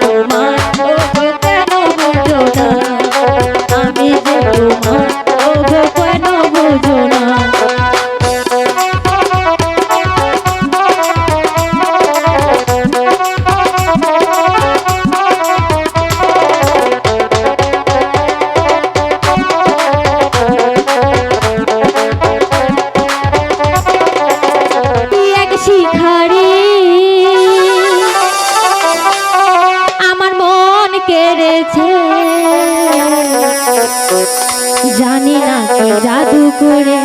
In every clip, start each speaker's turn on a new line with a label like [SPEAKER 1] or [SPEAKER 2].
[SPEAKER 1] তোমার আমি যে তোমার জানি না কে জাদু করে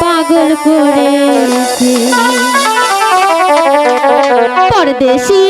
[SPEAKER 1] পাগল করে পরদেশি